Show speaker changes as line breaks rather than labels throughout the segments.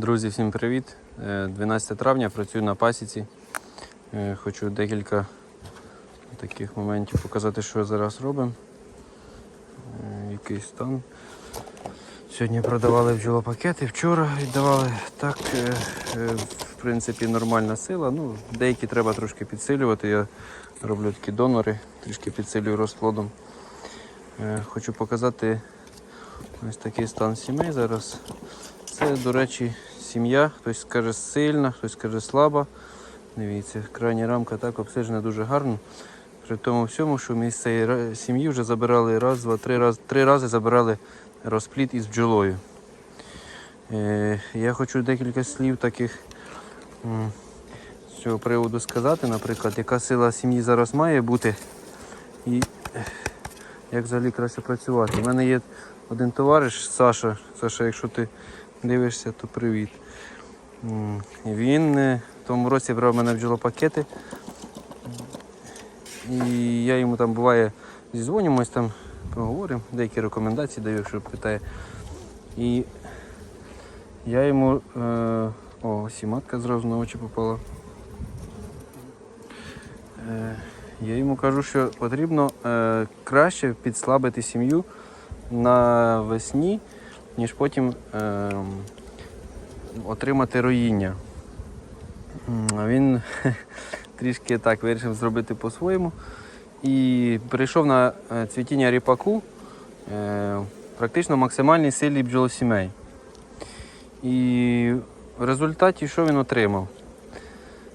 Друзі, всім привіт! Е, 12 травня працюю на пасіці. Е, Хочу декілька таких моментів показати, що зараз робимо. Е, Який стан. Сьогодні продавали бджолопакети, вчора віддавали. Так, е, е, в принципі, нормальна сила. Ну, деякі треба трошки підсилювати. Я роблю такі донори, трішки підсилюю розплодом. Е, Хочу показати ось такий стан сімей зараз. Це, до речі, сім'я. Хтось скаже сильна, хтось скаже слаба. Дивіться, крайня рамка так обстежена дуже гарно. При тому всьому, що ми з цієї сім'ї вже забирали раз, два, три рази, три рази забирали розплід із бджолою. Е, я хочу декілька слів таких з цього приводу сказати, наприклад, яка сила сім'ї зараз має бути і як взагалі краще працювати. У мене є один товариш Саша. Саша, якщо ти дивишся, то привіт. Він е, в тому році брав в мене бджолопакети. І я йому там буває зізвонюємось там, поговоримо, деякі рекомендації даю, якщо питає. І я йому. Е, о, ось і матка зразу на очі попала. Е, я йому кажу, що потрібно е, краще підслабити сім'ю навесні, ніж потім е, отримати роїння. Він трішки так вирішив зробити по-своєму. І перейшов на е, цвітіння ріпаку е, практично максимальній силі бджолосімей. І в результаті що він отримав?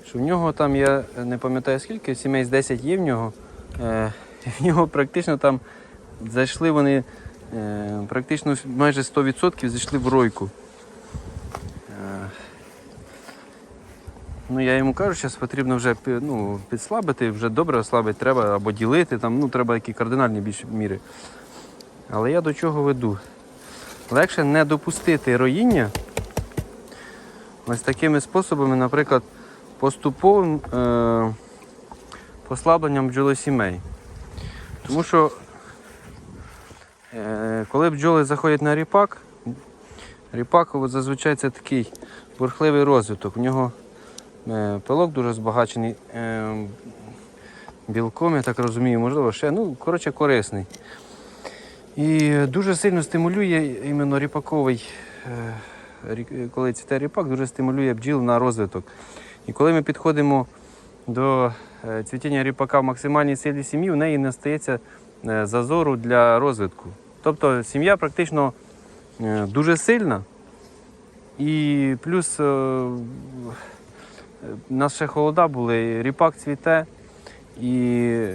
Що в нього там, я не пам'ятаю скільки, сімей з 10 є в нього. Е, в нього практично там зайшли вони практично майже 100% зайшли в ройку. Е, Ну, я йому кажу, зараз потрібно вже ну, підслабити, вже добре ослабити треба або ділити, там, ну, треба які кардинальні більш міри. Але я до чого веду? Легше не допустити роїння ось такими способами, наприклад, поступовим е- послабленням бджолосімей. Тому що е- коли бджоли заходять на ріпак, ріпак зазвичай це такий бурхливий розвиток. В нього Е, Пилок дуже збагачений е, білком, я так розумію, можливо, ще, ну, коротше, корисний. І дуже сильно стимулює іменно ріпаковий, е, коли цвіте ріпак, дуже стимулює бджіл на розвиток. І коли ми підходимо до е, цвітіння ріпака в максимальній силі сім'ї, в неї не стається е, зазору для розвитку. Тобто сім'я практично е, дуже сильна. І плюс е, у нас ще холода були, ріпак цвіте і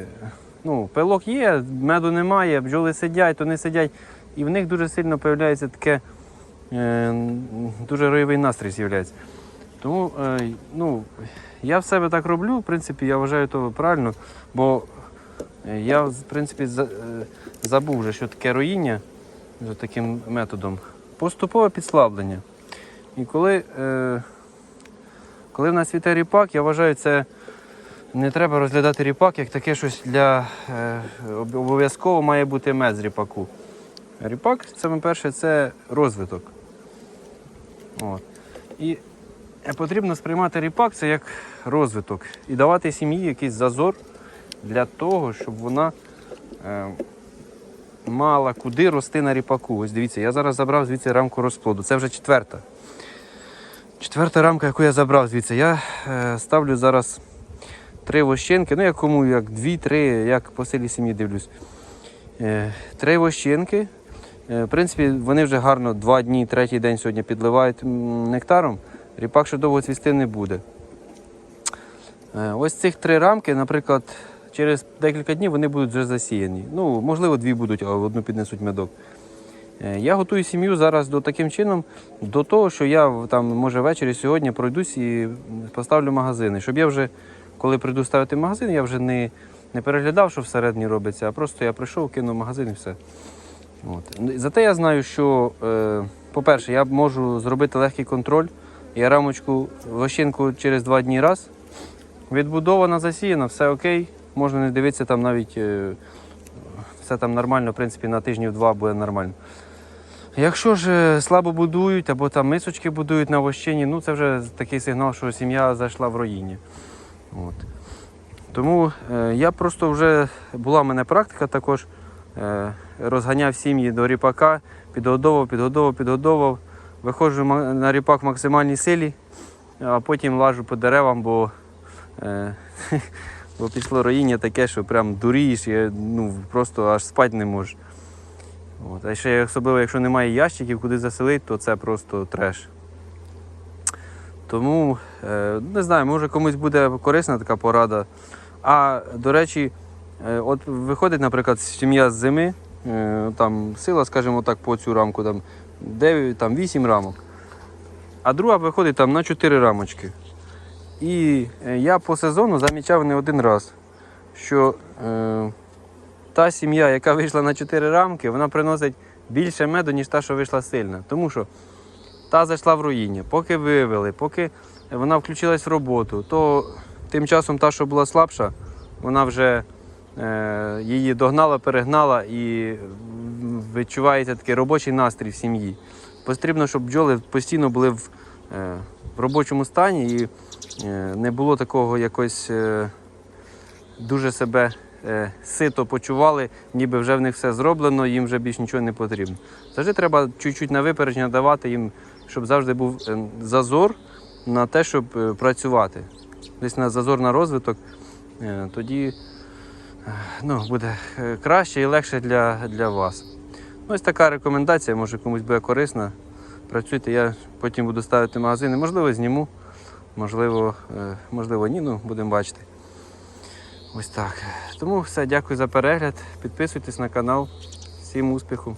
ну, пилок є, меду немає, бджоли сидять, то не сидять. І в них дуже сильно з'являється таке е, дуже ройовий настрій з'являється. Тому е, ну, я в себе так роблю, в принципі, я вважаю то правильно, бо е, я в принципі е, забув вже, що таке роїння за таким методом. Поступове підслаблення. І коли е, коли в нас цвіте ріпак, я вважаю, це не треба розглядати ріпак як таке щось для е, обов'язково має бути мед з ріпаку. Ріпак, саме перше, це розвиток. От. І е, потрібно сприймати ріпак це як розвиток і давати сім'ї якийсь зазор для того, щоб вона е, мала куди рости на ріпаку. Ось дивіться, я зараз забрав звідси рамку розплоду. Це вже четверта. Четверта рамка, яку я забрав звідси, я е, ставлю зараз три вощинки, ну як кому, як дві-три, як по силі сім'ї дивлюсь. Е, три вощинки. Е, в принципі, вони вже гарно два дні, третій день сьогодні підливають нектаром. Ріпак ще довго цвісти не буде. Е, ось цих три рамки, наприклад, через декілька днів вони будуть вже засіяні. Ну, можливо, дві будуть, а одну піднесуть медок. Е, Я готую сім'ю зараз до таким чином, до того, що я там, може, ввечері сьогодні пройдусь і поставлю магазини. Щоб я вже, коли прийду ставити магазин, я вже не, не переглядав, що всередині робиться, а просто я прийшов, кинув магазин і все. От. Ну, Зате я знаю, що, е, по-перше, я можу зробити легкий контроль. Я рамочку вощинку через два дні раз. Відбудована, засіяна, все окей. Можна не дивитися там навіть. Е, все там нормально, в принципі, на тижнів два буде нормально. Якщо ж е, слабо будують або там мисочки будують на вощині, ну це вже такий сигнал, що сім'я зайшла в руїні. От. Тому е, я просто вже була в мене практика також. Е, розганяв сім'ї до ріпака, підгодовував, підгодовував, підгодовував. Виходжу на ріпак в максимальній силі, а потім лажу по деревам, бо, е, бо пішло роїння таке, що прям дурієш, і, ну, просто аж спати не можеш. От. А ще особливо, якщо немає ящиків, куди заселити, то це просто треш. Тому е, не знаю, може комусь буде корисна така порада. А до речі, е, от виходить, наприклад, сім'я з зими, е, там сила, скажімо так, по цю рамку там 9, там 8 рамок, а друга виходить там на 4 рамочки. І е, я по сезону замічав не один раз, що е, та сім'я, яка вийшла на 4 рамки, вона приносить більше меду, ніж та, що вийшла сильна. Тому що та зайшла в руїння, поки вивели, поки вона включилась в роботу, то тим часом та, що була слабша, вона вже е, її догнала, перегнала і відчувається такий робочий настрій в сім'ї. Потрібно, щоб бджоли постійно були в, е, в робочому стані і не було такого якось е, дуже себе е, сито почували, ніби вже в них все зроблено, їм вже більш нічого не потрібно. Завжди треба чуть-чуть на випередження давати їм, щоб завжди був е, зазор на те, щоб е, працювати. Десь на зазор на розвиток, е, тоді е, ну, буде е, краще і легше для, для вас. Ось така рекомендація, може комусь буде корисна. Працюйте, я потім буду ставити магазини. Можливо, зніму, можливо, е, можливо, ні, ну будемо бачити. Ось так. Тому все, дякую за перегляд. Підписуйтесь на канал. Всім успіху!